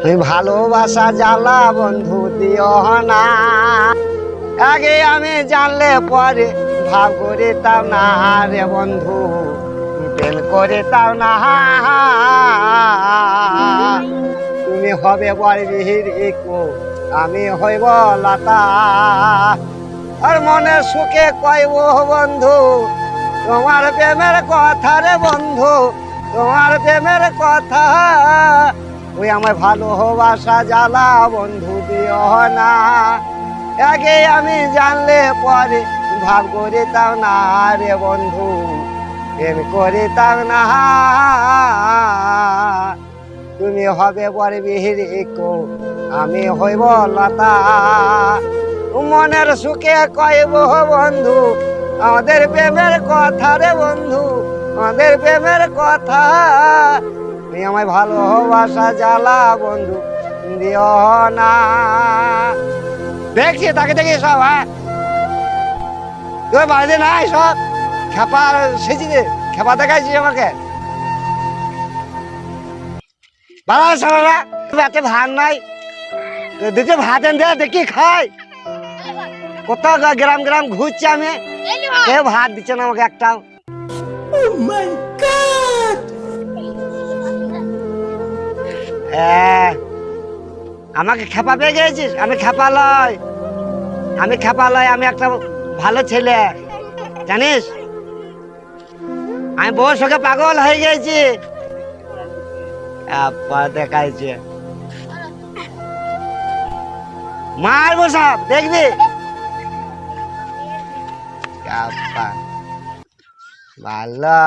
ভালোবাসা জ্বালা বন্ধু দিও না। আগে আমি জানলে পরে ভাব করে তাও না রে বন্ধু, প্রেম করে তাও না। তুমি হবে বড় বিহিরিকো আমি হইব লতা। আর মনে সুখে কইব বন্ধু, তোমার প্রেমের কথা রে বন্ধু, তোমার প্রেমের কথা। ওই আমার ভালোবাসা জ্বালা, বন্ধু দিও না। আগে আমি জানলে পরে ভাব করে তাও না রে বন্ধু, প্রেম করে তাও না। তুমি হবে বড় বিহিরিকো আমি হইব লতা। মনের সুখে কইব বন্ধু, আমাদের প্রেমের কথা রে বন্ধু, আমাদের প্রেমের কথা। তুমি আমায় ভালোবাসা জ্বালা বন্ধু দিও না। দেখছি তাকে দেখি সব হ্যাঁ। তোর বাড়িতে নাই সব? খেপা সেছি রে খেপা দেখাইছিস আমাকে? বাবা সারা রাতে ভাত নাই। দিতে ভাত এনে দে, দেখি খাই। কত গ্রাম গ্রাম ঘুরছি আমি। কেউ ভাত দিচ্ছে না আমাকে একটাও। এ, আমাকে খেপা পেয়ে গেছিস? আমি খেপা লয়। আমি খেপা লয়, আমি একটা ভালো ছেলে। জানিস? আমি বউর সঙ্গে পাগল হয়ে গেছি। দেখাইছে। মারবো সব দেখবি? ভালো।